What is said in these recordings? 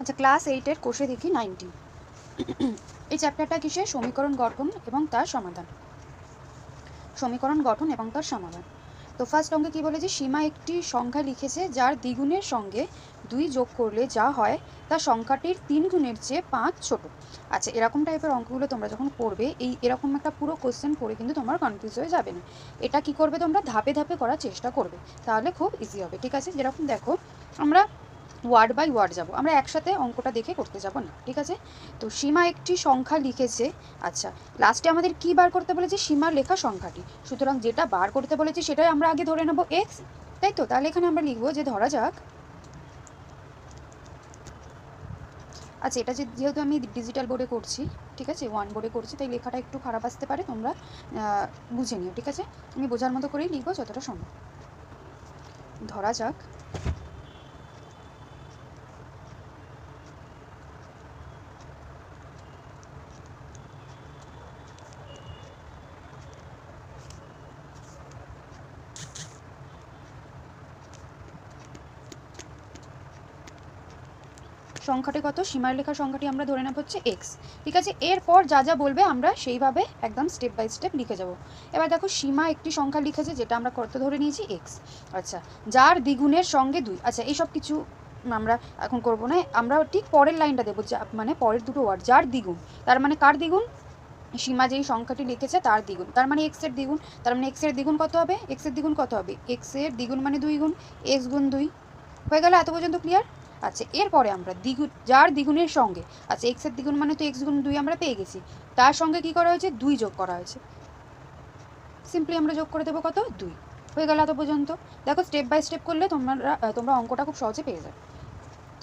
আচ্ছা ক্লাস এইটের কোষে দেখি নাইনটিন এই চ্যাপ্টারটা কিসে? সমীকরণ গঠন এবং তার সমাধান। সমীকরণ গঠন এবং তার সমাধান। তো ফার্স্ট অঙ্কে কি বলেছে? সীমা একটি সংখ্যা লিখেছে যার দ্বিগুণের সঙ্গে দুই যোগ করলে যা হয় তা সংখ্যাটির তিন গুণের চেয়ে পাঁচ ছোট। আচ্ছা এরকম টাইপের অঙ্কগুলো তোমরা যখন পড়বে, এই এরকম একটা পুরো কোশ্চেন পড়ে কিন্তু তোমার কনফিউজ হয়ে যাবে না। এটা কি করবে? তোমরা ধাপে ধাপে করার চেষ্টা করবে। তাহলে খুব ইজি হবে, ঠিক আছে? যেরকম দেখো, আমরা ওয়ার্ড বাই ওয়ার্ড যাব। আমরা একসাথে অঙ্কটা দেখে করতে যাব না, ঠিক আছে? তো সীমা একটি সংখ্যা লিখেছে। আচ্ছা লাস্টে আমাদের কি বার করতে বলেছে? সীমার লেখা সংখ্যাটি। সুতরাং যেটা বার করতে বলেছে সেটাই আমরা আগে ধরে নেব এক্স তাই তো? তাহলে এখানে আমরা লিখব যে ধরা যাক। আচ্ছা এটা যেহেতু আমি ডিজিটাল বোর্ডে করছি, ঠিক আছে? ওয়ান বোর্ডে করছি, তাই লেখাটা একটু খারাপ আসতে পারে, তোমরা বুঝে নিও, ঠিক আছে? আমি বোঝার মতো করেই লিখব যতটা সম্ভব। ধরা যাক। সংখ্যাটি কত? সীমার লেখা সংখ্যাটি আমরা ধরে নেব হচ্ছে এক্স ঠিক আছে? এরপর যা যা বলবে আমরা সেইভাবে একদম স্টেপ বাই স্টেপ লিখে যাব। এবার দেখো, সীমা একটি সংখ্যা লিখেছে যেটা আমরা কত ধরে নিয়েছি? এক্স আচ্ছা যার দ্বিগুণের সঙ্গে দুই আচ্ছা এইসব কিছু আমরা এখন করব না। আমরা ঠিক পরের লাইনটা দেবো মানে পরের দুটো ওয়ার্ড যার দ্বিগুণ, তার মানে কার দ্বিগুণ? সীমা যেই সংখ্যাটি লিখেছে তার দ্বিগুণ। তার মানে এক্সের দ্বিগুণ, তার মানে এক্সের দ্বিগুণ কত হবে? এক্সের দ্বিগুণ কত হবে? এক্সের দ্বিগুণ মানে দুই গুণ এক্স গুণ দুই। হয়ে গেল এত পর্যন্ত ক্লিয়ার আচ্ছা এরপরে আমরা দ্বিগুণ, যার দ্বিগুণের সঙ্গে আচ্ছা এক্সের দ্বিগুণ মানে তো এক্স গুণ দুই আমরা পেয়ে গেছি, তার সঙ্গে কি করা হয়েছে? দুই যোগ করা হয়েছে। সিম্পলি আমরা যোগ করে দেবো কত? দুই। হয়ে গেল এত পর্যন্ত। দেখো স্টেপ বাই স্টেপ করলে তোমরা তোমরা অঙ্কটা খুব সহজে পেয়ে যাবে।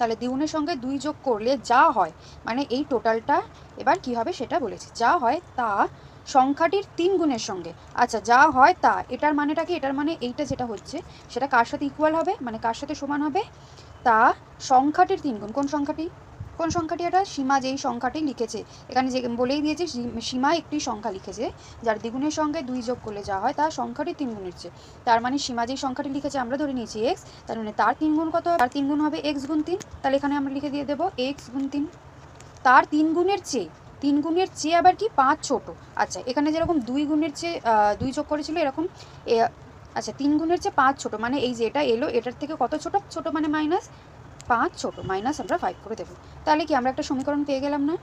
তাহলে দ্বিগুণের সঙ্গে দুই যোগ করলে যা হয় মানে এই টোটালটা এবার কি হবে সেটা বলেছি। যা হয় তা সংখ্যাটির তিন গুণের সঙ্গে। আচ্ছা যা হয় তা, এটার মানেটা কি? এটার মানে এইটা যেটা হচ্ছে, সেটা কার সাথে ইকুয়াল হবে? মানে কার সাথে সমান হবে? তা সংখ্যাটির তিন গুণ। কোন সংখ্যাটি? কোন সংখ্যাটি এটা? সীমা যেই সংখ্যাটি লিখেছে। এখানে যে বলেই দিয়েছে সীমা একটি সংখ্যা লিখেছে, যার দ্বিগুণের সঙ্গে দুই যোগ করলে যা হয় তা সংখ্যাটি তিন গুণের চেয়ে। তার মানে সীমা যেই সংখ্যাটি লিখেছে, আমরা ধরে নিয়েছি এক্স তার মানে তার তিন গুণ কত তার তিন গুণ হবে এক্স গুণ তিন। তাহলে এখানে আমরা লিখে দিয়ে দেবো এক্স গুণ তিন। তার তিন গুণের চেয়ে, তিন গুণের চেয়ে আবার কি? পাঁচ ছোট। আচ্ছা এখানে যেরকম দুই গুণের চেয়ে দুই যোগ করেছিল, এরকম আচ্ছা তিন গুণের চেয়ে পাঁচ ছোট মানে এই যে এটা এলো, এটার থেকে কত ছোট? ছোট মানে মাইনাস পাঁচ, ছোট মাইনাস আমরা ফাইভ করে দেবো। তাহলে কি আমরা একটা সমীকরণ পেয়ে গেলাম না?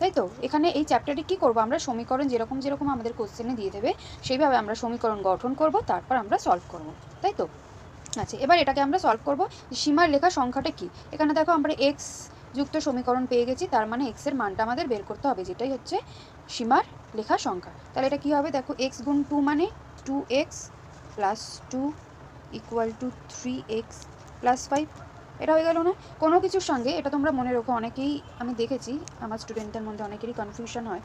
তাই তো? এখানে এই চ্যাপ্টারে কি করব? আমরা সমীকরণ যেরকম যেরকম আমাদের কোশ্চেনে দিয়ে দেবে, সেইভাবে আমরা সমীকরণ গঠন করব, তারপর আমরা সলভ করব। তাই তো? আচ্ছা এবার এটাকে আমরা সলভ করব সীমার লেখা সংখ্যাটা কি? এখানে দেখো আমরা এক্স যুক্ত সমীকরণ পেয়ে গেছি, তার মানে এক্সের মানটা আমাদের বের করতে হবে, যেটাই হচ্ছে সীমার লেখা সংখ্যা। তাহলে এটা কি হবে? দেখো এক্স গুণ টু মানে two x plus two equal to three x plus five এটা হয়ে গেল না? কোনো কিছুর সঙ্গে, এটা তোমরা মনে রেখো, অনেকেই আমি দেখেছি, আমার স্টুডেন্টদের মধ্যে অনেকেরই কনফিউশন হয়।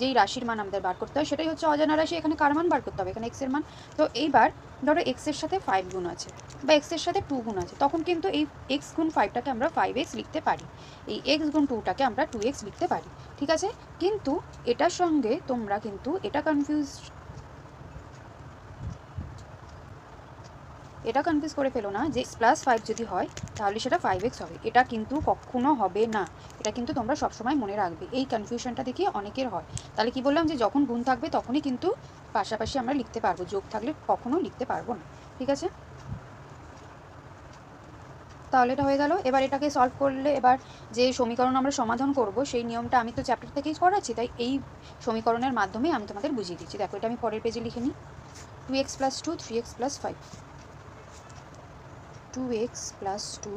যেই রাশির মান আমাদের বার করতে হয়, সেটাই হচ্ছে অজানা রাশি, এখানে কার মান বার করতে হবে? এখানে এক্সের মান। তো এইবার ধরো এক্সের সাথে ফাইভ গুণ আছে, বা এক্সের সাথে টু গুণ আছে, তখন কিন্তু এই এক্স গুণ ফাইভটাকে আমরা ফাইভ এক্স লিখতে পারি। এই এক্স গুণ টুটাকে আমরা টু এক্স লিখতে পারি, ঠিক আছে? কিন্তু এটার সঙ্গে তোমরা কিন্তু এটা কনফিউজ এটা কনফিউজ করে ফেলো না যে প্লাস ফাইভ যদি হয়, তাহলে সেটা ফাইভ এক্স হবে। এটা কিন্তু কখনো হবে না। এটা কিন্তু তোমরা সবসময় মনে রাখবে। এই কনফিউশনটা দেখে অনেকের হয়। তাহলে কি বললাম যে যখন গুণ থাকবে, তখনই কিন্তু পাশাপাশি আমরা লিখতে পারব। যোগ থাকলে কখনো লিখতে পারব না। ঠিক আছে? তাহলে এটা হয়ে গেল। এবার এটাকে সলভ করলে এবার যে সমীকরণ আমরা সমাধান করব, সেই নিয়মটা আমি তো চ্যাপ্টার থেকেই করাচ্ছি। তাই এই সমীকরণের মাধ্যমে আমি তোমাদের বুঝিয়ে দিচ্ছি। দেখো, এটা আমি পরের পেজে লিখে নিই। Two x plus two three x plus five two x plus two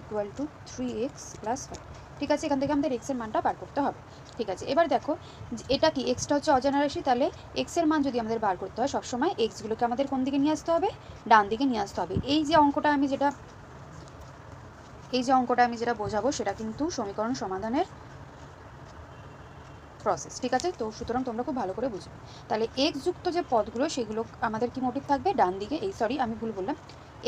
equal to three x plus five ঠিক আছে, এখান থেকে আমাদের এক্সের মানটা বার করতে হবে। ঠিক আছে, এবার দেখো, এটা কি এক্সটা হচ্ছে অজানা রাশি? তাহলে এক্সের মান যদি আমাদের বার করতে হয়, সবসময় এক্সগুলোকে আমাদের কোন দিকে নিয়ে আসতে হবে? ডান দিকে নিয়ে আসতে হবে। এই যে অঙ্কটা আমি যেটা, এই যে অঙ্কটা আমি যেটা বোঝাবো, সেটা কিন্তু সমীকরণ সমাধানের প্রসেস ঠিক আছে? তো সুতরাং তোমরা খুব ভালো করে বুঝবে। তাহলে এক্স যুক্ত যে পদগুলো, সেগুলো আমাদের কি মোটিভ থাকবে? ডান দিকে, এই সরি আমি ভুল বললাম।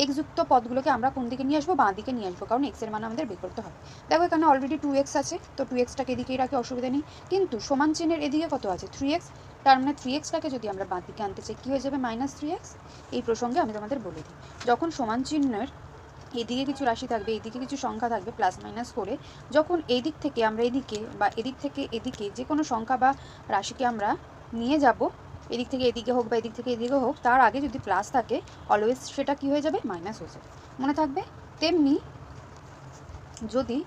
এক্স যুক্ত পদগুলোকে আমরা কোন দিকে নিয়ে আসব, বাঁ দিকে নিয়ে আসব, কারণ এক্সের মান আমাদের বের করতে হবে। দেখো এখানে অলরেডি টু এক্স আছে, তো টু এক্সটাকে এদিকেই রাখে, অসুবিধা নেই। কিন্তু সমান চিহ্নের এদিকে কত আছে? থ্রি এক্স তার মানে থ্রি এক্সটাকে যদি আমরা বাঁ দিকে আনতে চাই, কী হয়ে যাবে? মাইনাস থ্রি এক্স এই প্রসঙ্গে আমি তোমাদের বলে দিই। যখন সমান চিহ্নের এদিকে কিছু রাশি থাকবে, এদিকে কিছু সংখ্যা থাকবে প্লাস মাইনাস করে, যখন এদিক থেকে আমরা এদিকে বা এদিক থেকে এদিকে যে কোনো সংখ্যা বা রাশিকে আমরা নিয়ে যাব এদিক থেকে এদিকে হোক বা এদিক থেকে এদিকে হোক, তার আগে যদি প্লাস থাকে অলওয়েজ সেটা কি হয়ে যাবে? মাইনাস হয়ে যাবে। মনে থাকবে? তেমনি যদি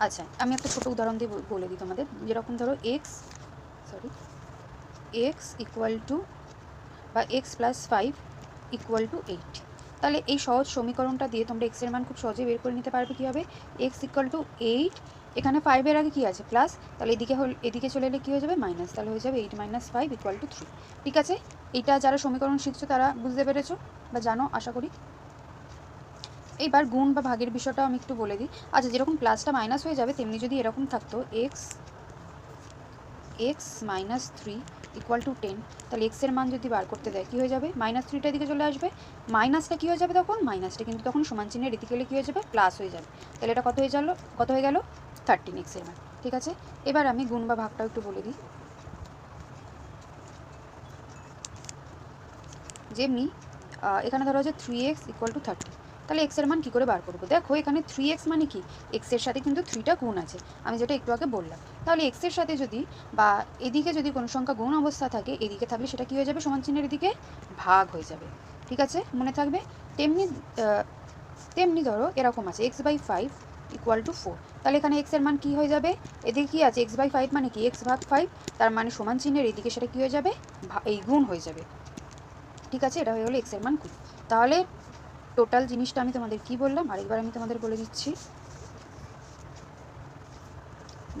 আচ্ছা আমি একটা ছোটো উদাহরণ দিয়ে বলে দিই তোমাদের। যেরকম ধরো x sorry x equal to বা x plus five equal to eight তাহলে এই সহজ সমীকরণটা দিয়ে তোমরা এক্সের মান খুব সহজে বের করে নিতে পারবে কীভাবে? এক্স ইকুয়াল টু এইট এখানে ফাইভের আগে কী আছে? প্লাস তাহলে এদিকে হল, এদিকে চলে এলে কী হয়ে যাবে? মাইনাস তাহলে হয়ে যাবে eight minus five equal to three ঠিক আছে? এইটা যারা সমীকরণ শিখছো তারা বুঝতে পেরেছ বা জানো, আশা করি। এইবার গুণ বা ভাগের বিষয়টাও আমি একটু বলে দিই। আচ্ছা যেরকম প্লাসটা মাইনাস হয়ে যাবে, তেমনি যদি এরকম থাকতো x x minus three equal to ten তাহলে এক্সের মান যদি বার করতে দেয়, কী হয়ে যাবে? মাইনাস থ্রিটার দিকে চলে আসবে। মাইনাসটা কী হয়ে যাবে তখন? মাইনাসটা কিন্তু তখন সমান চিহ্নের এদিকে গেলে কী হয়ে যাবে? প্লাস হয়ে যাবে। তাহলে এটা কত হয়ে গেল? কত হয়ে গেল? থার্টিন এক্সের মান ঠিক আছে? এবার আমি গুণ বা ভাগটাও একটু বলে দিই। যেমনি এখানে ধরো হচ্ছে three x equal to thirty তাহলে এক্সের মান কী করে বার করব? দেখো, এখানে থ্রি এক্স মানে কি? এক্সের সাথে কিন্তু থ্রিটা গুণ আছে। আমি যেটা একটু আগে বললাম। তাহলে এক্সের সাথে যদি বা এদিকে যদি কোনো সংখ্যা গুণ অবস্থা থাকে, এদিকে থাকলে সেটা কী হয়ে যাবে? সমান চিহ্নের এদিকে ভাগ হয়ে যাবে। ঠিক আছে? মনে থাকবে? তেমনি তেমনি ধরো এরকম আছে x by five equal to four তাহলে এখানে এক্সের মান কী হয়ে যাবে? এদিকে কী আছে? এক্স বাই ফাইভ মানে কি? এক্স ভাগ ফাইভ তার মানে সমান চিহ্নের এদিকে সেটা কী হয়ে যাবে? এই গুণ হয়ে যাবে। ঠিক আছে? এটা হয়ে গেলো এক্সের মান কুড়ি। তাহলে টোটাল জিনিসটা আমি তোমাদের কি বললাম? আরেকবার আমি তোমাদের বলে দিচ্ছি।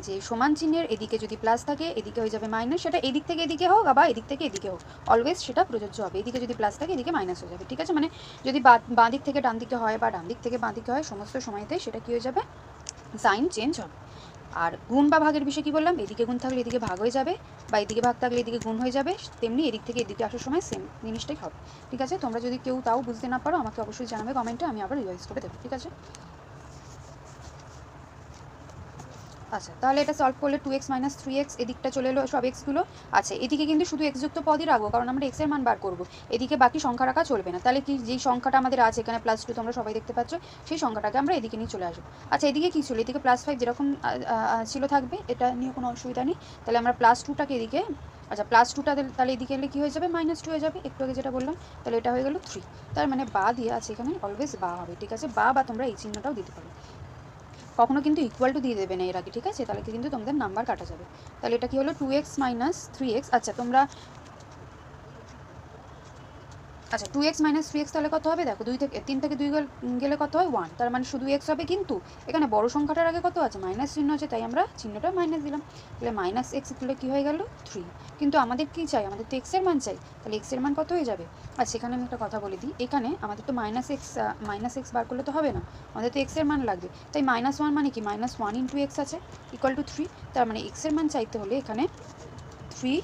যে সমান চিহ্নের এদিকে যদি প্লাস থাকে, এদিকে হয়ে যাবে মাইনাস সেটা এদিক থেকে এদিকে হোক আবার এদিক থেকে এদিকে হোক। অলওয়েজ সেটা প্রযোজ্য হবে। এদিকে যদি প্লাস থাকে, এদিকে মাইনাস হয়ে যাবে। ঠিক আছে? মানে যদি বা- দিক থেকে ডান দিকে হয় বা ডান দিক থেকে বাঁ দিকে হয়, সমস্ত সময়তে সেটা কী হয়ে যাবে? সাইন চেঞ্জ হবে। আর গুণ বা ভাগের বিষয়ে কি বললাম? এদিকে গুণ থাকলে এদিকে ভাগ হয়ে যাবে বা এদিকে ভাগ থাকলে এদিকে গুণ হয়ে যাবে, তেমনি এদিক থেকে এদিকে আসার সময় সেম জিনিসটাই হবে। ঠিক আছে? তোমরা যদি কেউ তাও বুঝতে না পারো, আমাকে অবশ্যই জানাবে কমেন্টে আমি আবার রিভাইজ করে দেবো। ঠিক আছে? আচ্ছা তাহলে এটা সলভ করলে two x minus three x এদিকটা চলে এলো সব এক্সগুলো আচ্ছা এদিকে কিন্তু শুধু এক্স যুক্ত পদই রাখব, কারণ আমরা এক্সের মান বার করব। এদিকে বাকি সংখ্যা রাখা চলবে না। তাহলে কি যেই সংখ্যাটা আমাদের আছে এখানে প্লাস টু তোমরা সবাই দেখতে পাচ্ছ, সেই সংখ্যাটাকে আমরা এদিকে নিয়ে চলে আসব। আচ্ছা এদিকে কি ছিল? এদিকে প্লাস ফাইভ যেরকম ছিল থাকবে, এটা নিয়ে কোনো অসুবিধা নেই। তাহলে আমরা প্লাস টুটাকে এদিকে আচ্ছা প্লাস টুটা তাহলে এদিকে এলে কী হয়ে যাবে? মাইনাস টু হয়ে যাবে। একটু আগে যেটা বললাম, তাহলে এটা হয়ে গেল থ্রি তার মানে বা দিয়ে আছে এখানে অলওয়েজ বা হবে। ঠিক আছে, বা বা তোমরা এই চিহ্নটাও দিতে পারো। কখনো কিন্তু ইকুয়াল টু দিয়ে দেবে না এর আগে, ঠিক আছে? তাহলে কিন্তু তোমাদের নাম্বার কাটা যাবে। তাহলে এটা কি হলো? Two x minus three x আচ্ছা তোমরা আচ্ছা two x minus three x তাহলে কত হবে? দেখো, দুই থেকে, তিন থেকে দুই গেলে কত হয়? ওয়ান তার মানে শুধু এক্স হবে কিন্তু এখানে বড় সংখ্যাটার আগে কত আছে? মাইনাস চিহ্ন আছে, তাই আমরা চিহ্নটা মাইনাস দিলাম। তাহলে মাইনাস এক্স করলে কী হয়ে গেল? থ্রি কিন্তু আমাদের কী চাই? আমাদের তো এক্সের মান চাই। তাহলে এক্সের মান কত হয়ে যাবে? আর সেখানে আমি একটা কথা বলে দিই। এখানে আমাদের তো মাইনাস এক্স মাইনাস এক্স বার করলে তো হবে না। আমাদের তো এক্সের মান লাগবে। তাই মাইনাস ওয়ান মানে কি? মাইনাস ওয়ান ইন্টু এক্স আছে ইকুয়াল টু থ্রি তার মানে এক্সের মান চাইতে হলে এখানে থ্রি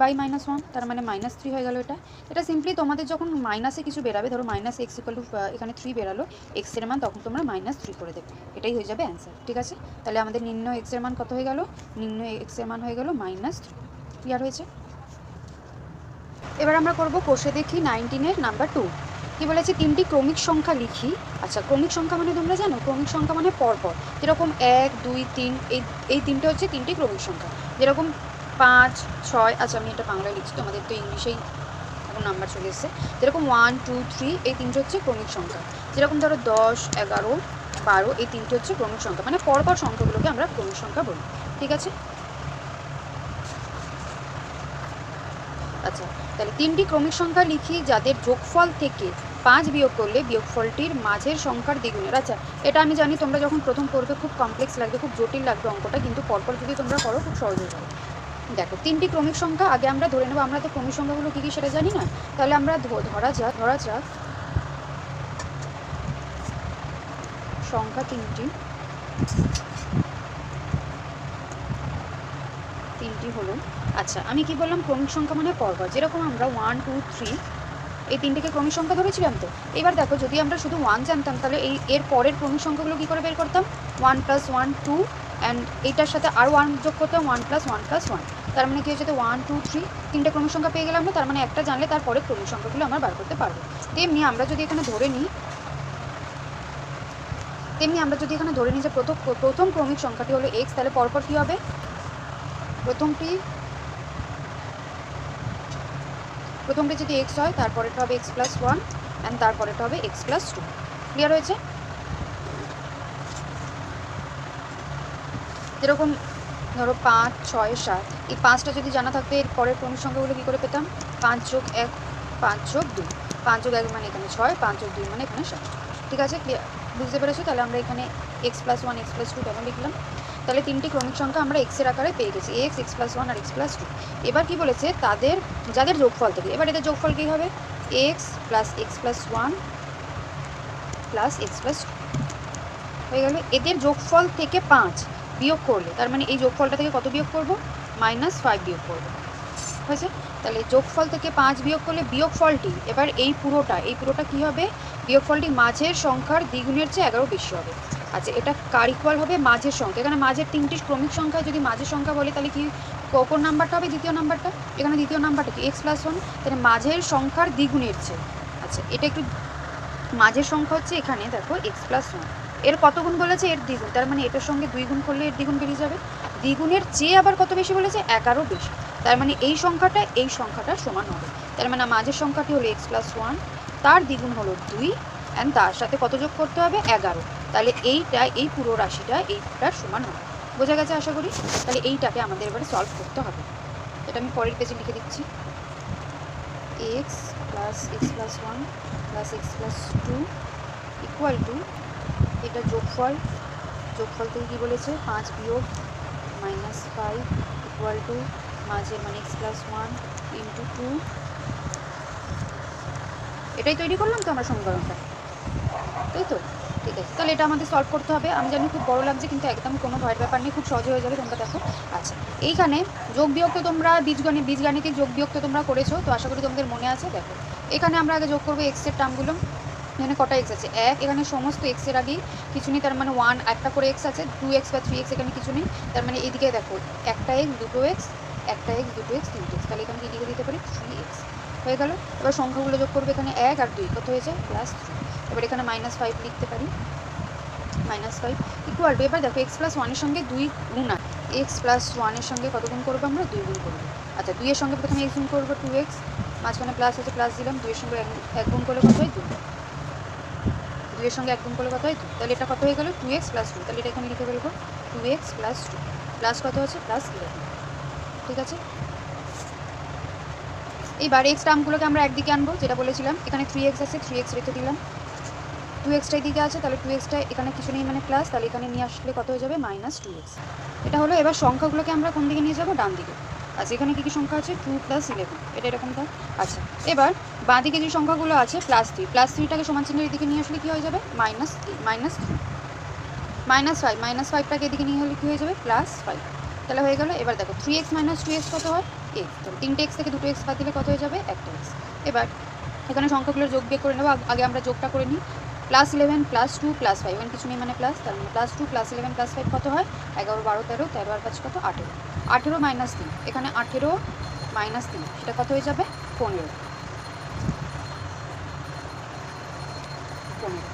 বাই মাইনাস ওয়ান তার মানে মাইনাস থ্রি হয়ে গেল এটা। এটা সিম্পলি তোমাদের যখন মাইনাসে কিছু বেরাবে, ধরো মাইনাস এক্স ইকুয়াল টু এখানে থ্রি বেরালো এক্সের মান, তখন তোমরা মাইনাস থ্রি করে দেবে। এটাই হয়ে যাবে অ্যান্সার ঠিক আছে? তাহলে আমাদের নিম্ন এক্সের মান কত হয়ে গেল? নিম্ন এক্সের মান হয়ে গেল মাইনাস থ্রি ক্লিয়ার হয়েছে? এবার আমরা করব কোষে দেখি নাইনটিনের নাম্বার টু কি বলেছে? তিনটি ক্রমিক সংখ্যা লিখি। আচ্ছা ক্রমিক সংখ্যা মানে তোমরা জানো? ক্রমিক সংখ্যা মানে পরপর। যেরকম এক, দুই, তিন, এই এই তিনটে হচ্ছে তিনটি ক্রমিক সংখ্যা। যেরকম পাঁচ, ছয় আচ্ছা আমি এটা বাংলায় লিখছি তোমাদের তো ইংলিশেই এখন নাম্বার চলে এসছে। যেরকম ওয়ান টু থ্রি এই তিনটে হচ্ছে ক্রমিক সংখ্যা। যেরকম ধরো দশ, এগারো, বারো, এই তিনটে হচ্ছে ক্রমিক সংখ্যা। মানে পরপর সংখ্যাগুলোকে আমরা ক্রমিক সংখ্যা বলি। ঠিক আছে? আচ্ছা তাহলে তিনটি ক্রমিক সংখ্যা লিখি যাদের যোগফল থেকে পাঁচ বিয়োগ করলে বিয়োগফলটির মাঝের সংখ্যার দ্বিগুণের। আচ্ছা এটা আমি জানি তোমরা যখন প্রথম করবে খুব কমপ্লেক্স লাগবে, খুব জটিল লাগবে অঙ্কটা, কিন্তু পরপর যদি তোমরা করো, খুব সহজ হয়ে যাবে। দেখো, তিনটি ক্রমিক সংখ্যা, আগে আমরা ধরে নেব, আমরা তো ক্রমিক সংখ্যাগুলো কী কী সেটা জানি না। তাহলে আমরা ধরা যাক ধরা যাক। সংখ্যা তিনটি। তিনটি হলো আচ্ছা আমি কি বললাম ক্রমিক সংখ্যা মানে পরপর, যেরকম আমরা ওয়ান টু থ্রি এই তিনটেকে ক্রমিক সংখ্যা ধরেছিলাম তো? এবার দেখো, যদি আমরা শুধু ওয়ান জানতাম, তাহলে এই, এর পরের ক্রমিক সংখ্যাগুলো কী করে বের করতাম? One plus one two and এইটার সাথে আর ওয়ান যোগ করতাম one plus one plus one তার মানে কি হচ্ছে ওয়ান টু থ্রি তিনটে ক্রমিক সংখ্যা পেয়ে গেলাম না, তার মানে একটা জানলে তারপরে ক্রমিক সংখ্যাগুলো আমরা বার করতে পারব। তেমনি আমরা যদি এখানে ধরে নিই, তেমনি আমরা যদি এখানে ধরে নিই যে প্রথম প্রথম ক্রমিক সংখ্যাটি হলো এক্স তাহলে পরপর কী হবে? প্রথমটি প্রথমটি যদি এক্স হয় তারপরেটা হবে এক্স প্লাস ওয়ান অ্যান্ড তারপরেটা হবে এক্স প্লাস টু ক্লিয়ার হয়েছে? যেরকম ধরো পাঁচ, ছয়, সাত, এই পাঁচটা যদি জানা থাকতো, এর পরের ক্রমিক সংখ্যাগুলো কী করে পেতাম? পাঁচ যোগ এক, পাঁচ যোগ দুই। পাঁচ যোগ এক মানে এখানে ছয়, পাঁচ যোগ দুই মানে এখানে সাত। ঠিক আছে? বুঝতে পেরেছ? তাহলে আমরা এখানে x plus one x plus two কেন লিখলাম? তাহলে তিনটি ক্রমিক সংখ্যা আমরা এক্সের আকারে পেয়ে গেছি এক্স এক্স প্লাস ওয়ান আর এক্স প্লাস টু এবার কী বলেছে? তাদের, যাদের যোগফল থেকে। এবার এদের যোগফল কী হবে? X plus x plus one plus x plus two হয়ে গেল? এদের যোগফল থেকে পাঁচ বিয়োগ করলে, তার মানে এই যোগফলটা থেকে কত বিয়োগ করব? মাইনাস ফাইভ বিয়োগ করব। হয়েছে? তাহলে যোগফল থেকে পাঁচ বিয়োগ করলে বিয়োগফলটি, এবার এই পুরোটা এই পুরোটা কি হবে? বিয়োগফলটি মাঝের সংখ্যার দ্বিগুণের চেয়ে এগারো বেশি হবে। আচ্ছা এটা কার ইকুয়াল হবে? মাঝের সংখ্যা। এখানে মাঝের তিনটি ক্রমিক সংখ্যা যদি মাঝের সংখ্যা বলে, তাহলে কি কোন নাম্বারটা হবে? দ্বিতীয় নাম্বারটা? এখানে দ্বিতীয় নাম্বারটা কি? এক্স প্লাস ওয়ান তাহলে মাঝের সংখ্যার দ্বিগুণের চেয়ে। আচ্ছা এটা একটু মাঝের সংখ্যা হচ্ছে এখানে, দেখো এক্স প্লাস ওয়ান এর কত গুণ বলেছে? এর দ্বিগুণ। তার মানে এটার সঙ্গে দুই গুণ করলে এর দ্বিগুণ বেরিয়ে যাবে। দ্বিগুণের চেয়ে আবার কত বেশি বলেছে? এগারো বেশি। তার মানে এই সংখ্যাটা এই সংখ্যাটা সমান হবে। তার মানে মাঝের সংখ্যাটি হলো এক্স প্লাস ওয়ান তার দ্বিগুণ হলো দুই অ্যান্ড তার সাথে কত যোগ করতে হবে? এগারো। তাহলে এইটা, এই পুরো রাশিটা এইটার সমান হবে। বোঝা গেছে আশা করি? তাহলে এইটাকে আমাদের এবারে সলভ করতে হবে। এটা আমি পরের পেজে লিখে দিচ্ছি। X plus x plus one plus x plus two equal to এটা যোগফল যোগফল থেকে কী বলেছে? পাঁচ বিয়োগ মাইনাস ফাইভ ইকুয়াল টু মাঝে মানে x plus one into two এটাই তৈরি করলাম তো আমরা সমীকরণটা। তাই তো, ঠিক আছে। তাহলে এটা আমাদের সলভ করতে হবে। আমি জানি খুব বড় লাগছে, কিন্তু একদম কোনো ভয়ের ব্যাপার নেই। খুব সহজে হয়ে যাবে তোমরা দেখো। আচ্ছা এইখানে যোগ বিয়োগ তো তোমরা বীজগণিত বীজগাণিতিক যোগ বিয়োগ তো তোমরা করেছ, তো আশা করি তোমাদের মনে আছে। দেখো, এখানে আমরা আগে যোগ করব এক্সের টার্মগুলো এখানে কটা এক্স আছে? এক, এখানে সমস্ত এক্সের আগেই কিছু নেই, তার মানে ওয়ান একটা করে এক্স আছে টু এক্স বা থ্রি এক্স এখানে কিছু নেই, তার মানে এইদিকে দেখো, একটা এক্স দুটো এক্স একটা এক্স দুটো এক্স তিনটে এক্স তাহলে এখানে লিখে দিতে পারি? থ্রি এক্স হয়ে গেল, এবার সংখ্যাগুলো যোগ করবে এখানে এক আর দুই, কত হয়েছে? প্লাস থ্রি এবার এখানে মাইনাস ফাইভ লিখতে পারি। মাইনাস ফাইভ ইকুয়াল টু এবার দেখো এক্স প্লাস ওয়ানের সঙ্গে দুই গুণ আর এক্স প্লাস ওয়ানের সঙ্গে কত গুণ করব আমরা? দুই গুণ করব। আচ্ছা দুইয়ের সঙ্গে প্রথমে এক্স গুণ করব টু এক্স মাঝখানে প্লাস আছে প্লাস দিলাম দুইয়ের সঙ্গে এক গুণ করলে কত হয়? দুই। দুইয়ের সঙ্গে এক গুণ করলে কত হয়? তাহলে এটা কত হয়ে গেল? টু এক্স প্লাস টু তাহলে এটা এখানে লিখে ফেলব। Two x plus two plus কত আছে প্লাস ইলেভেন ঠিক আছে? এই এইবার এক্স টার্মগুলোকে আমরা একদিকে আনব, যেটা বলেছিলাম। এখানে থ্রি এক্স আছে থ্রি এক্স রেখে দিলাম। টু এক্সটা দিকে আছে, তাহলে টু এক্সটা এখানে কিছু নেই মানে প্লাস তাহলে এখানে নিয়ে আসলে কত হয়ে যাবে? মাইনাস টু এক্স এটা হলো এবার সংখ্যাগুলোকে আমরা কোন দিকে নিয়ে যাব? ডান দিকে আচ্ছা এখানে কী কী সংখ্যা আছে? টু প্লাস ইলেভেন এটা এরকম থাক আচ্ছা এবার বাঁ দিকে যে সংখ্যাগুলো আছে প্লাস থ্রি প্লাস থ্রিটাকে সমান চিহ্নের এদিকে নিয়ে আসলে কী হয়ে যাবে? Minus minus minus five minus ফাইভটাকে এদিকে নিয়ে হলে কী হয়ে যাবে? প্লাস ফাইভ তাহলে হয়ে গেল, এবার দেখো three x minus two x কত হয়? এক্স তাহলে তিনটে এক্স থেকে দুটো এক্স বাদ দিলে কত হয়ে যাবে? একটা এক্স এবার এখানে সংখ্যাগুলোর যোগ বিয়োগ করে নেব, আগে আমরা যোগটা করে নিই। Plus eleven plus two plus five এখানে কিছু নেই মানে প্লাস তার মানে plus two plus eleven plus five কত হয়? এগারো, বারো, তেরো তেরো আর পাঁচ কত? আঠেরো। আঠেরো মাইনাস তিন এখানে আঠেরো মাইনাস তিন সেটা কত হয়ে যাবে? পনেরো। পনেরো।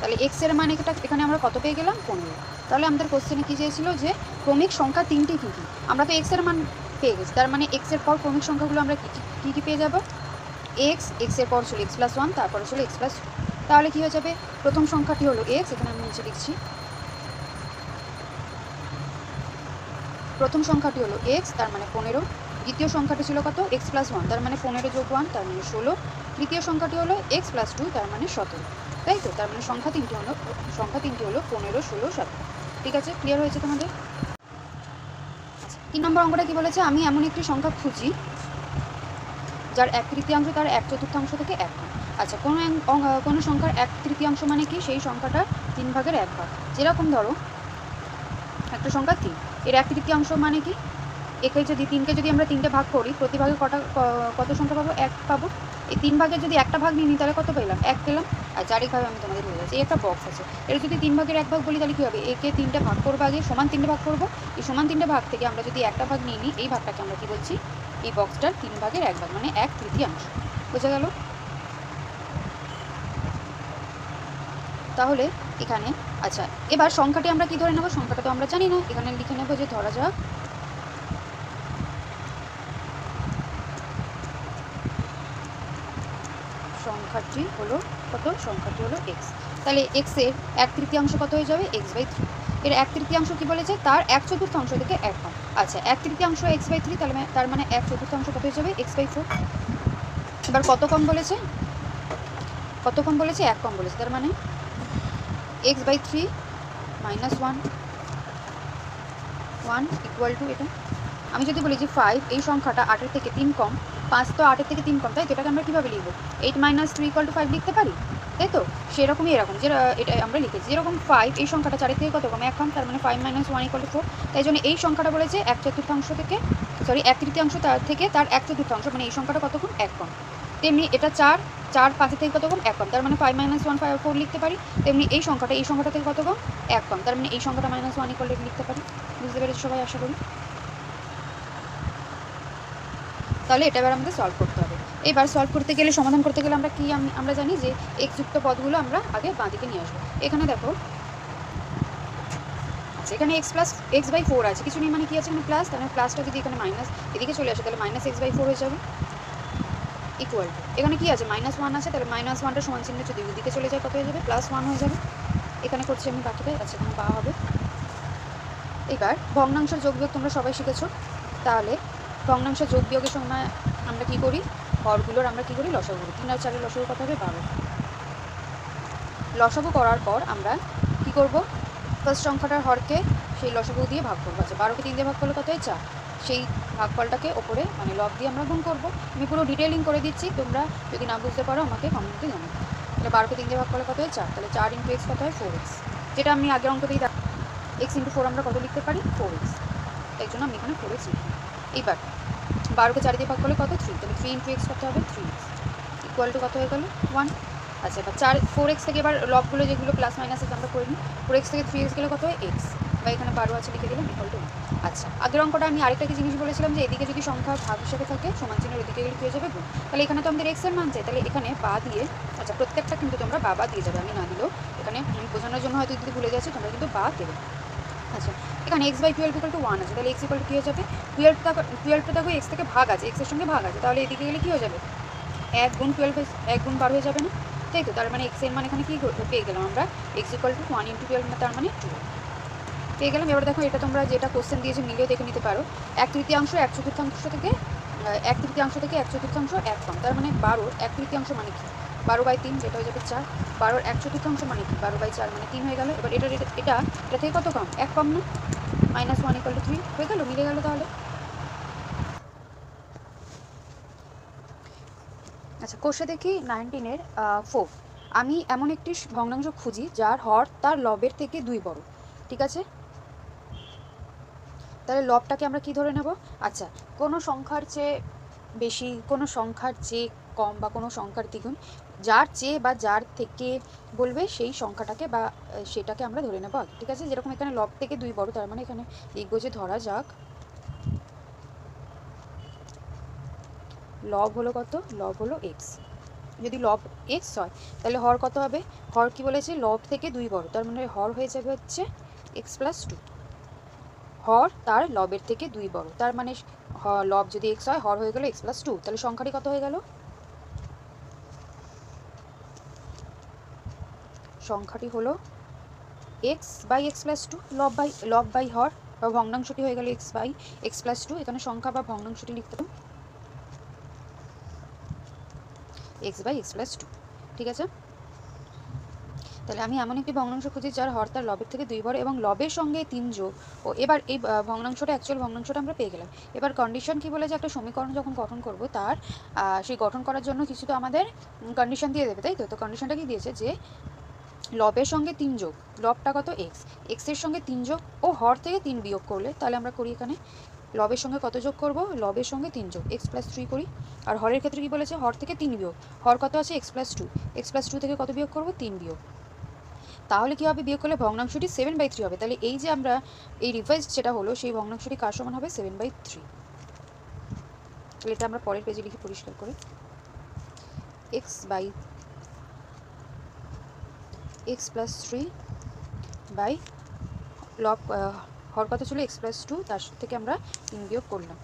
তাহলে এক্সের মানে এটা এখানে আমরা কত পেয়ে গেলাম? পনেরো। তাহলে আমাদের কোশ্চেনে কী চেয়েছিল যে ক্রমিক সংখ্যা তিনটি কী কী? আমরা তো এক্সের মান পেয়ে গেছি। তার মানে এক্সের পর ক্রমিক সংখ্যাগুলো আমরা কী, কী- পেয়ে যাব? এক্স এক্সের পর ছিল এক্স প্লাস ওয়ান তারপরে ছিল এক্স প্লাস তাহলে কী হয়ে যাবে? প্রথম সংখ্যাটি হলো এক্স এখানে আমি নিচে লিখছি। প্রথম সংখ্যাটি হলো এক্স তার মানে পনেরো। দ্বিতীয় সংখ্যাটি ছিল কত? এক্স প্লাস ওয়ান তার মানে পনেরো যোগ ওয়ান তার মানে ষোলো। তৃতীয় সংখ্যাটি হলো এক্স প্লাস টু তার মানে সতেরো। তাই তো? তার মানে সংখ্যা তিনটি হলো সংখ্যা তিনটি হলো পনেরো ষোলো সতেরো ঠিক আছে? ক্লিয়ার হয়েছে তোমাদের? আচ্ছা, তিন নম্বর অঙ্কটা কি বলেছে? আমি এমন একটি সংখ্যা খুঁজি যার এক তৃতীয়াংশ তার এক চতুর্থাংশ থেকে এক আচ্ছা কোনো কোনো সংখ্যার এক তৃতীয়াংশ মানে কি? সেই সংখ্যাটা তিন ভাগের এক ভাগ। যেরকম ধরো একটা সংখ্যা তিন। এর এক তৃতীয়াংশ মানে কি? একে যদি তিনকে যদি আমরা তিনটে ভাগ করি প্রতি ভাগে কটা কত সংখ্যা পাবো? এক পাবো। এই তিন ভাগের যদি একটা ভাগ নিই, তাহলে কত পেলাম? এক পেলাম। আর চারিভাবে আমি তোমাদের বলে যাচ্ছি। একটা বক্স আছে। এর যদি তিন ভাগের এক ভাগ বলি, তাহলে কী হবে? একে তিনটে ভাগ করব আগে, সমান তিনটে ভাগ করব। এই সমান তিনটে ভাগ থেকে আমরা যদি একটা ভাগ নিয়ে নিই, এই ভাগটাকে আমরা কী বলছি? এই বক্সটার তিন ভাগের এক ভাগ মানে এক তৃতীয়াংশ। বোঝা গেল? তাহলে এখানে আচ্ছা এবার সংখ্যাটি আমরা কি ধরে নেব? সংখ্যাটা তো আমরা জানি না। এখানে লিখে নেব যে ধরা যাক সংখ্যাটি হলো, কত? সংখ্যাটি হলো এক্স তাহলে এক্সের এক তৃতীয়াংশ কত হয়ে যাবে? এক্স বাই থ্রি এর এক তৃতীয়াংশ কি বলেছে? তার এক চতুর্থাংশ থেকে এক কম আচ্ছা এক তৃতীয়াংশ এক্স বাই থ্রি তাহলে তার মানে এক চতুর্থাংশ কত হয়ে যাবে? এক্স বাই ফোর এবার কত কম বলেছে? কত কম বলেছে? এক কম বলেছে। তার মানে x by three minus one one equal to এটা। আমি যদি বলি যে ফাইভ এই সংখ্যাটা আটের থেকে তিন কম। পাঁচ তো আটের থেকে তিন কম, তাই তো? এটাকে আমরা কীভাবে লিখব? Eight minus three equal to five লিখতে পারি? তাই তো? সেরকমই এরকম। যে এটা আমরা লিখেছি। যেরকম ফাইভ এই সংখ্যাটা চারের থেকে কত কম? এক কম, তার মানে five minus one equal to four তাই জন্য এই সংখ্যাটা বলেছে এক চতুর্থাংশ থেকে সরি এক তৃতীয়াংশ তার থেকে তার এক চতুর্থাংশ মানে এই সংখ্যাটা কত কম? এক কম। তেমনি এটা চার চার পাঁচের থেকে কত কম? এক কম। তার মানে five minus one five four লিখতে পারি। তেমনি এই সংখ্যাটা এই সংখ্যাটা থেকে কত কম? এক কম। তার মানে এই সংখ্যাটা মাইনাস ওয়ান ইকুয়াল লিখতে পারি। বুঝতে পেরেছি সবাই? আশা করি। তাহলে এটা এবার আমাদের সলভ করতে হবে। এবার সলভ করতে গেলে, সমাধান করতে গেলে আমরা কি আম- আমরা জানি যে এক্স যুক্ত পদগুলো আমরা আগে বাঁদিকে নিয়ে আসব। এখানে দেখো আচ্ছা এখানে x plus x by four আছে। কিছু নেই মানে কি আছে? এখানে প্লাস তাহলে প্লাসটা যদি এখানে মাইনাস এদিকে চলে আসে, তাহলে মাইনাস এক্স বাই ফোর হয়ে যাবে। ইকুয়াল এখানে কি আছে? মাইনাস ওয়ান আছে, তাহলে মাইনাস ওয়ানটা সমান চিহ্ন যদি ওদিকে চলে যায়, কত হয়ে যাবে? প্লাস ওয়ান হয়ে যাবে। এখানে করছি আমি বাকিটাই আচ্ছা এখানে বা হবে। এবার ভগ্নাংশের যোগ বিয়োগ তোমরা সবাই শিখেছো। তাহলে ভগ্নাংশের যোগ বিয়োগের সময় আমরা কি করি? হরগুলোর আমরা কি করি? লসাগু করি। তিন আর চারের লসাগু কত হবে বারো। লসাগু করার পর আমরা কি করব? ফার্স্ট সংখ্যাটার হরকে সেই লসাগু দিয়ে ভাগ করব। আচ্ছা বারোকে তিন দিয়ে ভাগ করলে কত হয়? চার। সেই ভাগফলটাকে ওপরে মানে লব দিয়ে আমরা গুণ করব। আমি পুরো ডিটেলিং করে দিচ্ছি। তোমরা যদি না বুঝতে পারো, আমাকে কমেন্টে জানাও। তাহলে বারোকে তিন দিয়ে ভাগ করলে কত হয়? চার। তাহলে চার ইন্টু এক্স কত হয়? ফোর এক্স যেটা আমি আগের অঙ্কতেই দেখ এক্স ইন্টু ফোর আমরা কত লিখতে পারি? ফোর এক্স তাই জন্য আমি এখানে ফোর এক্স লিখি। এইবার বারোকে চার দিয়ে ভাগ করলে কত? থ্রি তাহলে থ্রি ইন্টু এক্স কত হবে থ্রি ইকুয়াল টু কত হয়ে গেল? ওয়ান আচ্ছা এবার চার ফোর এক্স থেকে এবার লবগুলো যেগুলো প্লাস মাইনাস আছে আমরা করে নিই ফোর এক্স থেকে থ্রি এক্স গেলে কত হয়? এক্স বা এখানে বারো আছে লিখে দিলাম ইকুয়াল টু আচ্ছা আগের অঙ্কটা আমি আরেকটা জিনিস বলেছিলাম যে এদিকে যদি সংখ্যা ভাগ হিসেবে থাকে, সমান চিহ্নের ওদিকে গেলে হয়ে যাবে? গুণ তাহলে এখানে তো আমাদের এক্সের মান চাই, তাহলে এখানে বা দিয়ে আচ্ছা প্রত্যেকটা কিন্তু তোমরা বাবা দিয়ে যাবে, আমি না দিলেও। এখানে বোঝানোর জন্য হয়তো যদি ভুলে যাচ্ছি তোমরা কিন্তু বা দেবে। আচ্ছা এখানে x by twelve equal to one আছে। তাহলে এক্স ইকুয়াল টু কী হয়ে যাবে? টুয়েলভটা টুয়েলভটা দেখো এক্স থেকে ভাগ আছে। এক্সের সঙ্গে ভাগ আছে। তাহলে এদিকে গেলে কী হয়ে যাবে? এক গুণ টুয়েলভ এক গুণ বার হয়ে যাবে না? তাই তো? তার মানে এক্সের মানে এখানে কী পেয়ে গেলাম আমরা x equal to one into twelve তার মানে টু পেয়ে গেলাম। এবার দেখো এটা তোমরা যেটা কোশ্চেন দিয়েছে মিলিয়ে দেখে নিতে পারো। এক তৃতীয়াংশ, এক চতুর্থাংশ থেকে এক তৃতীয়াংশ থেকে এক চতুর্থাংশ এক কম। তার মানে বারোর এক তৃতীয়াংশ মানে কি? বারো বাই তিন যেটা হয়ে যাবে চার, বারোর এক চতুর্থাংশ মানে কি? বারো বাই চার মানে তিন হয়ে গেল, এবার এটা এটা এটা থেকে কত কম? এক কম না? Minus one equal to three হয়ে গেল, মিলে গেল তাহলে। আচ্ছা কোষে দেখি নাইনটিনের ফোর আমি এমন একটি ভগ্নাংশ খুঁজি যার হর তার লবের থেকে দুই বড়, ঠিক আছে? তাহলে লবটাকে আমরা কি ধরে নেব? আচ্ছা কোনো সংখ্যার চেয়ে বেশি, কোনো সংখ্যার চেয়ে কম বা কোনো সংখ্যার দ্বিগুণ যার চেয়ে বা যার থেকে বলবে সেই সংখ্যাটাকে বা সেটাকে আমরা ধরে নেব ঠিক আছে? যেরকম এখানে লব থেকে দুই বড়, তার মানে এখানে লিখব যে ধরা যাক। লব হলো কত? লব হলো এক্স যদি লব এক্স হয়, তাহলে হর কত হবে? হর কি বলেছে? লব থেকে দুই বড়, তার মানে হর হয়ে যাবে হচ্ছে এক্স প্লাস টু হর তার লবের থেকে দুই বড়, তার মানে লব যদি এক্স হয়, হর হয়ে গেল এক্স প্লাস টু তাহলে সংখ্যাটি কত হয়ে গেল? সংখ্যাটি হলো x by x plus two লব বাই লব বাই হর, বা ভগ্নাংশটি হয়ে গেল x by x plus two এখানে সংখ্যা বা ভগ্নাংশটি লিখতে পারো। X by x plus two ঠিক আছে? তাহলে আমি এমন একটি ভগ্নাংশ খুঁজি যার হর তার লবের থেকে দুই বড় এবং লবের সঙ্গে তিন যোগ। ও এবার এই ভগ্নাংশটা অ্যাকচুয়াল ভগ্নাংশটা আমরা পেয়ে গেলাম। এবার কন্ডিশন কি বলে যে একটা সমীকরণ যখন গঠন করব তার সেই গঠন করার জন্য কিছু তো আমাদের কন্ডিশন দিয়ে দেবে, তাই তো? তো কন্ডিশনটা কি দিয়েছে? যে লবের সঙ্গে তিন যোগ, লবটা কত এক্স এক্সের সঙ্গে তিন যোগ ও হর থেকে তিন বিয়োগ করলে, তাহলে আমরা করি এখানে লবের সঙ্গে কত যোগ করব? লবের সঙ্গে তিন যোগ এক্স প্লাস থ্রি করি। আর হরের ক্ষেত্রে কি বলেছে? হর থেকে তিন বিয়োগ। হর কত আছে? X plus two x plus two থেকে কত বিয়োগ করব? তিন বিয়োগ। তাহলে কী হবে? বিয়োগ করলে ভগ্নাংশটি সেভেন বাই থ্রি হবে। তাহলে এই যে আমরা এই রিভাইজ যেটা হলো, সেই ভগ্নাংশটি কার সমান হবে? সেভেন বাই থ্রি তাহলে এটা আমরা পরের পেজে লিখি পরিষ্কার করে। X by x plus three by লব হর কত ছিল? এক্স প্লাস টু তার থেকে আমরা তিন বিয়োগ করলাম।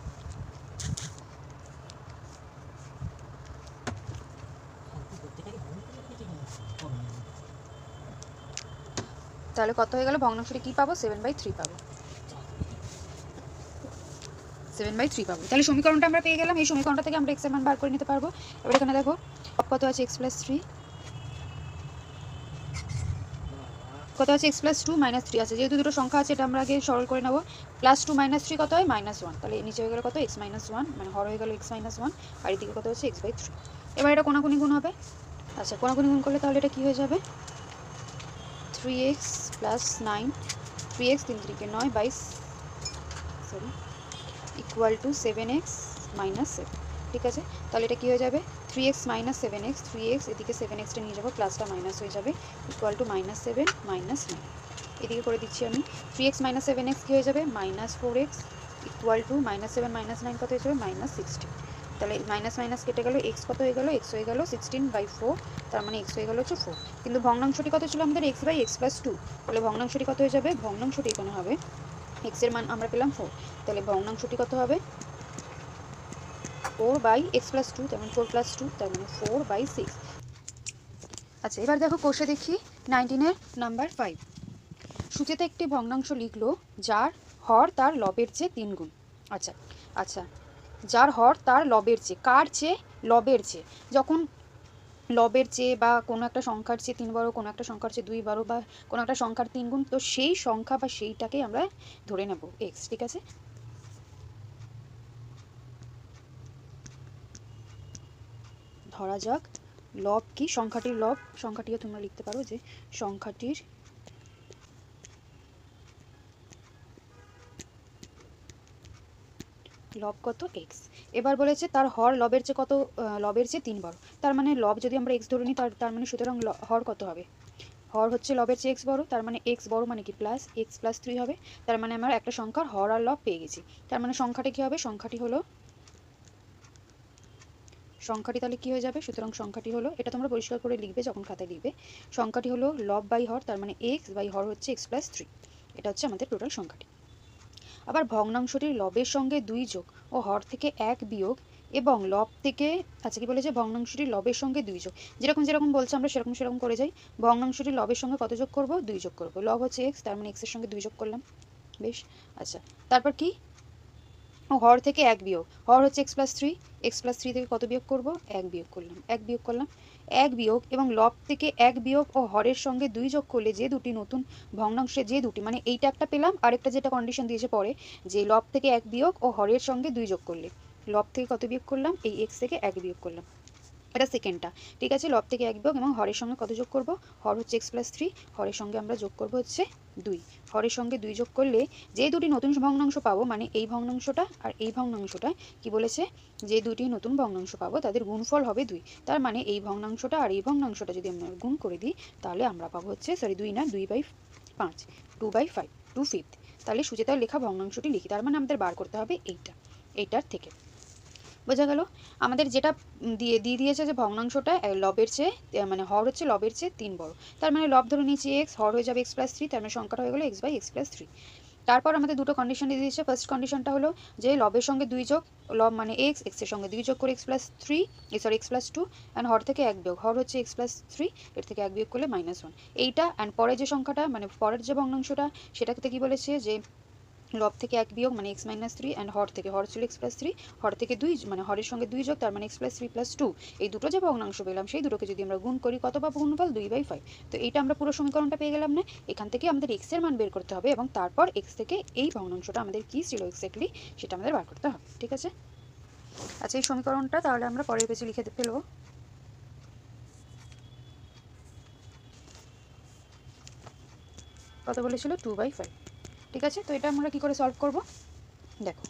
তাহলে কত হয়ে গেল? ভগ্নাংশটি কী পাবো? সেভেন বাই থ্রি পাবো। সেভেন বাই থ্রি পাবো। তাহলে সমীকরণটা আমরা পেয়ে গেলাম। এই সমীকরণটা থেকে আমরা এক্সের মান বার করে নিতে পারব। এবার এখানে দেখো কত আছে? এক্স প্লাস থ্রি কত আছে x plus two minus three আছে। যেহেতু দুটো সংখ্যা আছে, এটা আমরা আগে সরল করে নেব। প্লাস টু মাইনাস থ্রি কত হয়? মাইনাস ওয়ান তাহলে নিচে হয়ে গেলো কত? এক্স মাইনাস ওয়ান মানে হর হয়ে গেলো এক্স মাইনাস ওয়ান আর এদিকে কত হচ্ছে? এক্স বাই থ্রি এবার এটা কোনাকুনি গুণ হবে। আচ্ছা কোনাকুনি গুণ করলে তাহলে এটা কী হয়ে যাবে? Three x plus nine three x তিন তিরিকে নয় বাইশ sorry equal to seven x minus seven ঠিক আছে? তাহলে এটা কী হয়ে যাবে? Three x minus seven x three x এদিকে সেভেন এক্সটা নিয়ে যাব প্লাসটা মাইনাস হয়ে যাবে equal to minus seven minus nine এদিকে করে দিচ্ছি আমি three x minus seven x কী হয়ে যাবে? Minus four x equal to minus seven minus nine কত হয়ে যাবে? মাইনাস সিক্সটিন তাহলে মাইনাস মাইনাস কেটে গেল এক্স কত হয়ে গেল? এক্স হয়ে গেল সিক্সটিন বাই ফোর তার মানে এক্স হয়ে গেল হচ্ছে ফোর কিন্তু ভগ্নাংশটি কত ছিল আমাদের? X by x plus two তাহলে ভগ্নাংশটি কত হয়ে যাবে? ভগ্নাংশটি এখানে হবে এক্সের মান আমরা পেলাম ফোর তাহলে ভগ্নাংশটি কত হবে? Four by x plus two তার মানে ফোর প্লাস টু তার মানে ফোর বাই সিক্স আচ্ছা এবার দেখো কোষে দেখি নাইনটিনের নাম্বার ফাইভ সূচেতে একটি ভগ্নাংশ লিখলো, যার হর তার লবের চেয়ে তিন গুণ। আচ্ছা আচ্ছা যার হর তার লবের চেয়ে, কার চেয়ে? লবের চেয়ে। যখন লবের চেয়ে বা কোনো একটা সংখ্যার চেয়ে তিন বড়, কোনো একটা সংখ্যার চেয়ে দুই বারো বা কোনো একটা সংখ্যার তিন গুণ, তো সেই সংখ্যা বা সেইটাকে আমরা ধরে নেব এক্স ঠিক আছে? ধরা যাক, লব কি? সংখ্যাটির লব, সংখ্যাটিও তোমরা লিখতে পারো যে সংখ্যাটির লব কত এক্স এবার বলেছে তার হর লবের চেয়ে কত লবের চেয়ে তিন বড়। তার মানে লব যদি আমরা এক্স ধরে নিই, তার তার মানে সুতরাং হর কত হবে? হর হচ্ছে লবের চেয়ে এক্স বড়, তার মানে এক্স বড় মানে কি? প্লাস এক্স প্লাস থ্রি হবে। তার মানে আমরা একটা সংখ্যার হর আর লব পেয়ে গেছি। তার মানে সংখ্যাটি কী হবে? সংখ্যাটি হলো সংখ্যাটি তাহলে কী হয়ে যাবে? সুতরাং সংখ্যাটি হলো, এটা তোমরা পরিষ্কার করে লিখবে যখন খাতায় লিখবে, সংখ্যাটি হলো লব বাই হর, তার মানে এক্স বাই হর হচ্ছে এক্স প্লাস থ্রি এটা হচ্ছে আমাদের টোটাল সংখ্যাটি। আবার ভগ্নাংশটির লবের সঙ্গে দুই যোগ ও হর থেকে এক বিয়োগ এবং লব থেকে আচ্ছা কি বলে যে ভগ্নাংশটির লবের সঙ্গে দুই যোগ। যেরকম যেরকম বলছে আমরা সেরকম সেরকম করে যাই। ভগ্নাংশটির লবের সঙ্গে কত যোগ করব? দুই যোগ করব। লব হচ্ছে এক্স তার মানে এক্সের সঙ্গে দুই যোগ করলাম। বেশ আচ্ছা। তারপর কি? হর থেকে এক বিয়োগ। হর হচ্ছে x plus three x plus three থেকে কত বিয়োগ করব? এক বিয়োগ করলাম, এক বিয়োগ করলাম। এক বিয়োগ এবং লব থেকে এক বিয়োগ ও হরের সঙ্গে দুই যোগ করলে যে দুটি নতুন ভগ্নাংশে যে দুটি মানে এইটা একটা পেলাম, আরেকটা যেটা কন্ডিশন দিয়েছে পরে, যে লব থেকে এক বিয়োগ ও হরের সঙ্গে দুই যোগ করলে। লব থেকে কত বিয়োগ করলাম? এই এক্স থেকে এক বিয়োগ করলাম। এটা সেকেন্ডটা ঠিক আছে? লব থেকে এক বিয়োগ এবং হরের সঙ্গে কত যোগ করব? হর হচ্ছে এক্স প্লাস থ্রি হরের সঙ্গে আমরা যোগ করব হচ্ছে দুই। হরের সঙ্গে দুই যোগ করলে যে দুটি নতুন ভগ্নাংশ পাবো মানে এই ভগ্নাংশটা আর এই ভগ্নাংশটা, কি বলেছে? যে দুটি নতুন ভগ্নাংশ পাবো, তাদের গুণফল হবে দুই। তার মানে এই ভগ্নাংশটা আর এই ভগ্নাংশটা যদি আমরা গুণ করে দিই, তাহলে আমরা পাবো হচ্ছে সরি দুই না, দুই বাই পাঁচ two by five two fifth তাহলে সুচেতার লেখা ভগ্নাংশটি লিখি, তার মানে আমাদের বার করতে হবে এইটা, এইটার থেকে। বোঝা গেল? আমাদের যেটা দিয়ে দিয়ে দিয়েছে যে ভগ্নাংশটা লবের চেয়ে মানে হর হচ্ছে লবের চেয়ে তিন বড়। তার মানে লব ধরে নিয়েছি এক্স হর হয়ে যাবে এক্স প্লাস থ্রি তার মানে সংখ্যাটা হয়ে গেলো x by x plus three তারপর আমাদের দুটো কন্ডিশন দিয়ে দিয়েছে। ফার্স্ট কন্ডিশনটা হলো যে লবের সঙ্গে দুই যোগ, লব মানে এক্স এক্সের সঙ্গে দুই যোগ করে x plus three sorry x plus two and হর থেকে এক বিয়োগ। হর হচ্ছে এক্স প্লাস থ্রি এর থেকে এক বিয়োগ করলে মাইনাস ওয়ান এইটা অ্যান্ড পরের যে সংখ্যাটা মানে পরের যে ভগ্নাংশটা, সেটাকে কি বলেছে যে লব থেকে এক বিয়োগ মানে এক্স মাইনাস থ্রি অ্যান্ড হর থেকে হর ছিল এক্স প্লাস থ্রি হর থেকে দুই মানে হরের সঙ্গে দুই যোগ, তার মানে x plus three plus two এই দুটো যে ভগ্নাংশ পেলাম, সেই দুটোকে যদি আমরা গুণ করি, কত পাবো? গুণফল দুই বাই ফাইভ তো এইটা আমরা পুরো সমীকরণটা পেয়ে গেলাম না। এখান থেকে আমাদের এক্সের মান বের করতে হবে এবং তারপর এক্স থেকে এই ভগ্নাংশটা আমাদের কী ছিল এক্স্যাক্টলি সেটা আমাদের বার করতে হবে, ঠিক আছে? আচ্ছা এই সমীকরণটা তাহলে আমরা পরের পেজে লিখে ফেলব। কত বলেছিল? টু বাই ফাইভ ঠিক আছে? তো এটা আমরা কি করে সলভ করব? দেখো।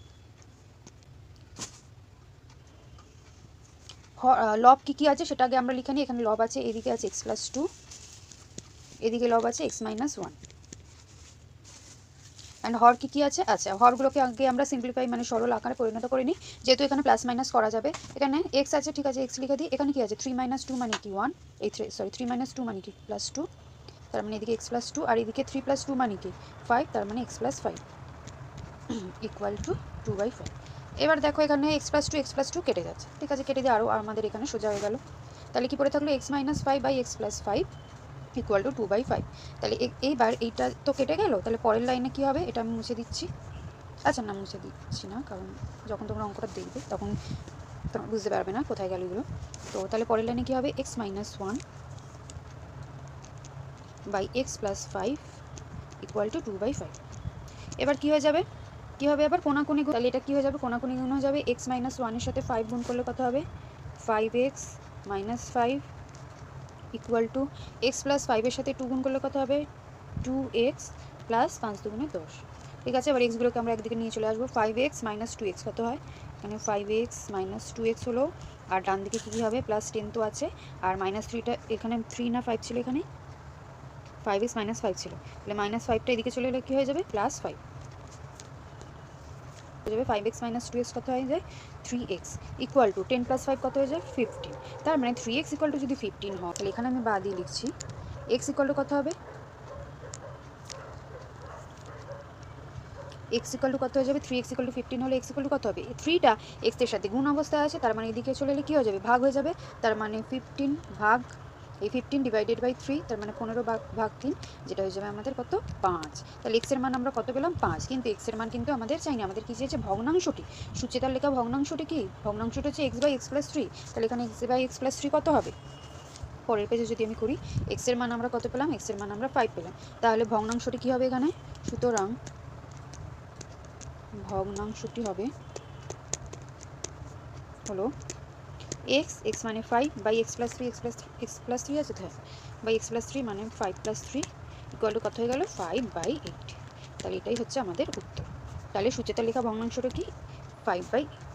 লব কি কি আছে সেটা আগে আমরা লিখে নিই। এখানে লব আছে, এদিকে আছে এক্স প্লাস টু এদিকে লব আছে এক্স মাইনাস ওয়ান অ্যান্ড হর কি কি আছে? আচ্ছা হরগুলোকে আগে আমরা সিম্পলিফাই মানে সরল আকারে পরিণত করে নিই। যেহেতু এখানে প্লাস মাইনাস করা যাবে। এখানে এক্স আছে, ঠিক আছে এক্স লিখে দিই। এখানে কি আছে? থ্রি মাইনাস টু মানে কি? ওয়ান এই three sorry three minus two মানে কি? প্লাস টু তার মানে এদিকে এক্স প্লাস টু আর এদিকে থ্রি প্লাস টু মানে কি? ফাইভ তার মানে x plus five equal to two by five এবার দেখো এখানে x plus two x plus two কেটে যাচ্ছে। ঠিক আছে, কেটে দিয়ে আরও আমাদের এখানে সোজা হয়ে গেল। তাহলে কি পড়ে থাকল? X minus five by x plus five equal to two by five তাহলে এইবার এইটা তো কেটে গেল, তাহলে পরের লাইনে কী হবে? এটা আমি মুছে দিচ্ছি। আচ্ছা না, মুছে দিচ্ছি না, কারণ যখন তোমরা অঙ্কটা দেখবে তখন তোমরা বুঝতে পারবে না কোথায় গেল এগুলো। তো তাহলে পরের লাইনে কী হবে? X minus one by x plus five equal to two by five. এবার কী হয়ে যাবে? কী হবে আবার? কোনাকুনি গুণ- তাহলে এটা কী হয়ে যাবে? কোনাকুনি গুণ হয়ে যাবে? এক্স মাইনাস ওয়ানের সাথে ফাইভ গুণ করলে কত হবে? Five x minus five equal to x plus ফাইভের সাথে টু গুণ করলে কত হবে? টু এক্স প্লাস পাঁচ দুগুণে দশ। ঠিক আছে? এবার এক্সগুলোকে আমরা একদিকে নিয়ে চলে আসব। Five x minus two x কত হয়? এখানে five x minus two x হলো। আর ডান দিকে কী কী হবে? প্লাস টেন তো আছে। আর মাইনাস থ্রিটা এখানে থ্রি না ফাইভ ছিল এখানে? ফাইভ এক্স মাইনাস ফাইভ ছিল। তাহলে মাইনাস ফাইভটা এদিকে চলে এলে কী হয়ে যাবে? প্লাস ফাইভ হয়ে যাবে five x minus two x কত হয়ে যায়? Three x equal to ten plus five কত হয়ে যায়? ফিফটিন তার মানে থ্রি এক্স ইকুয়াল টু যদি ফিফটিন হয়, তাহলে এখানে আমি বাদ দিয়ে লিখছি। এক্স ইকুয়াল টু কত হবে? এক্স ইকুয়াল টু কত হয়ে যাবে? Three x equal to fifteen হলে এক্স ইকুয়াল টু কত হবে? থ্রিটা এক্সের সাথে গুণ অবস্থায় আছে, তার মানে এদিকে চলে এলে কী হয়ে যাবে? ভাগ হয়ে যাবে। তার মানে ফিফটিন ভাগ এই ফিফটিন ডিভাইডেড বাই থ্রি তার মানে পনেরো ভাগ ভাগ তিন, যেটা হয়ে যাবে আমাদের কত? পাঁচ। তাহলে এক্সের মান আমরা কত পেলাম? পাঁচ। কিন্তু এক্সের মান কিন্তু আমাদের চাইনি আমাদের কী চেয়েছে ভগ্নাংশটি। সুচেতার লেখা ভগ্নাংশটি কি? ভগ্নাংশটি হচ্ছে x by x plus three তাহলে এখানে x by x plus three কত হবে? পরের পেজে যদি আমি করি এক্সের মান আমরা কত পেলাম? এক্সের মান আমরা ফাইভ পেলাম। তাহলে ভগ্নাংশটি কী হবে এখানে? সুতরাং ভগ্নাংশটি হবে, হলো এক্স এক্স মানে five by x plus three x plus x plus three আছে তো? বাই এক্স প্লাস থ্রি মানে five plus three equal to কত হয়ে গেল? ফাইভ বাই এইট তাহলে এটাই হচ্ছে আমাদের উত্তর। তাহলে সুচেতা লেখা ভগ্নাংশটা কি? Five by eight